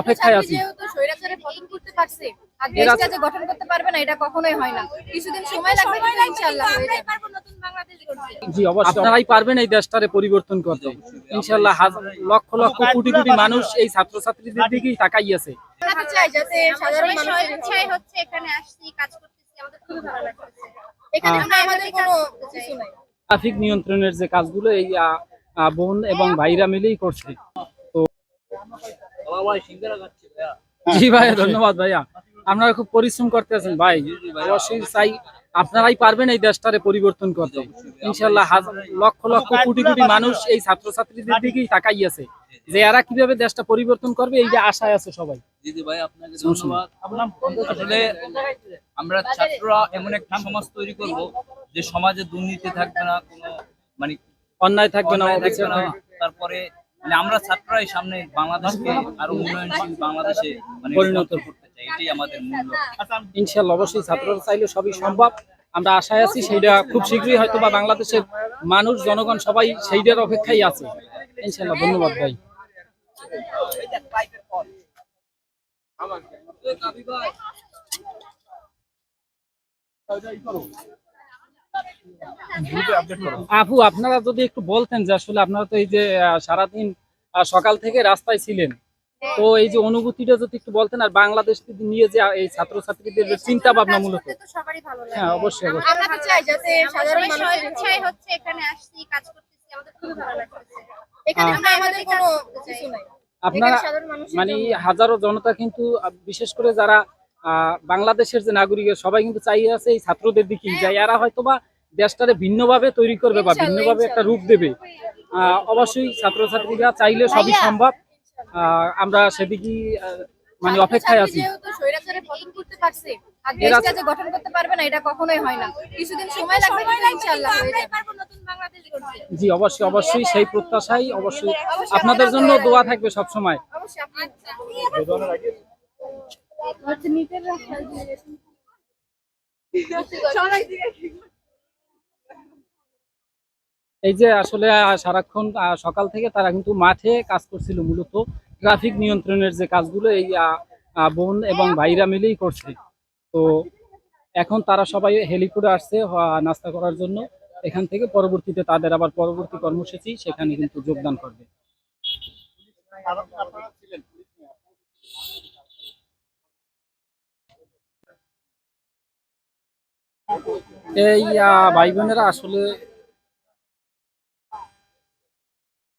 অপেক্ষায় আছি। স্বৈরাচারে পতন করতে পারছে আর দেশটা যে গঠন করতে পারবে না এটা কখনোই হয় না। কিছুদিন সময় লাগবে ইনশাআল্লাহ যাবে। নতুন বাংলাদেশ গড়তে। জি অবশ্যই। আপনারাই পারবেন এই দেশটারে পরিবর্তন করতে। ইনশাল্লাহ লক্ষ লক্ষ কোটি কোটি মানুষ এই ছাত্রছাত্রীদের দিকেই তাকাই আছে। আমরা চাই যাতে সাধারণ মানুষের ইচ্ছাই হচ্ছে এখানে আসছি কাজ করতেছি আমাদের খুবই ভালো লাগতেছে। এখানে আমরা আমাদের কোনো কিছু নাই। ট্রাফিক নিয়ন্ত্রণের যে কাজগুলো এই বোন এবং ভাইরা মিলেই করছে। জি ভাইয়া ধন্যবাদ ভাইয়া। আপনারা খুব পরিশ্রম করতে আছেন ভাই অবশ্যই চাই। আপনারাই পারবেন এই দেশটারে পরিবর্তন করতে। ইনশাল্লাহ লক্ষ লক্ষ কোটি কোটি মানুষ এই ছাত্রছাত্রীদের দিকেই তাকাই আছে যে এরা কীভাবে দেশটা পরিবর্তন করবে এই যে আশায় আছে সবাই। দিদি ভাই আপনাকে ধন্যবাদ। আসলে আমরা ছাত্ররা এমন একটা সমাজ তৈরি করব যে সমাজে দুর্নীতি থাকবে না কোনো মানে অন্যায় থাকবে না অন্যায় থাকবে অবিচার না থাকবে না। তারপরে মানে আমরা ছাত্ররাই সামনে বাংলাদেশকে আরও উন্নয়নশীল বাংলাদেশে মানে পরিণত করতে চাই এটাই আমাদের মূল লক্ষ্য। ইনশাল্লাহ অবশ্যই ছাত্ররা চাইলে সবই সম্ভব। আমরা আশায় আছি সেইটা খুব শীঘ্রই হয়তো বা বাংলাদেশের মানুষ জনগণ সবাই সেইটার অপেক্ষায় আছে। ইনশাল্লাহ ধন্যবাদ ভাই। আপু আপনারা যদি একটু বলতেন যে আসলে আপনারা তো এই যে আহ, সারাদিন সকাল থেকে রাস্তায় ছিলেন। তো এই যে অনুভূতিটা যদি একটু বলতেন আর বাংলাদেশ নিয়ে যে এই ছাত্রছাত্রীদের যে চিন্তা ভাবনা মূলত। তো সবারই ভালো লাগে। হ্যাঁ অবশ্যই অবশ্যই। আমরা তো চাই যাতে সাধারণ আসলে মানুষের ইচ্ছাই হচ্ছে এখানে আসছি কাজ করতেছি আমাদের খুবই ভালো লাগতেছে। এখানে আমরা আমাদের কোনো কিছু নাই। আপনারা মানে হাজারো জনতা কিন্তু বিশেষ করে যারা আহ, বাংলাদেশের যে নাগরিক সবাই কিন্তু চাই আছে এই ছাত্রদের দিকেই যে এরা হয়তো বা দেশটারে ভিন্নভাবে তৈরি করবে বা ভিন্নভাবে একটা রূপ দেবে। অবশ্যই ছাত্রছাত্রীরা চাইলে সবই সম্ভব। আমরা সেদিকে মানে অপেক্ষায় আছি। যেহেতু স্বৈরাচারে পতন করতে পারছে আর এরা- দেশটা যে গঠন করতে পারবে না এটা কখনোই না। কিছুদিন সময় লাগবে কিন্তু ইনশাআল্লাহ যাবে। নতুন বাংলাদেশ গড়তে জি অবশ্যই অবশ্যই সেই প্রত্যাশাই অবশ্যই আপনাদের জন্য দোয়া থাকবে সব সময় অবশ্যই আপনি হচ্ছে নিজের এই যে আসলে সারাক্ষণ সকাল থেকে তারা কিন্তু মাঠে কাজ করছিল মূলত। ট্রাফিক নিয়ন্ত্রণের যে কাজগুলো, এই বোন এবং ভাইরা মিলেই করছে। তো এখন তারা সবাই হেলিকোডে আসছে নাস্তা করার জন্য। এখান থেকে পরবর্তীতে তাদের আবার পরবর্তী কর্মসূচি, সেখানে কিন্তু যোগদান করবে। এই ভাই বোনেরা আসলে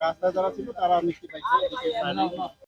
রাস্তায় যারা ছিল তারা মিষ্টি পাইছে।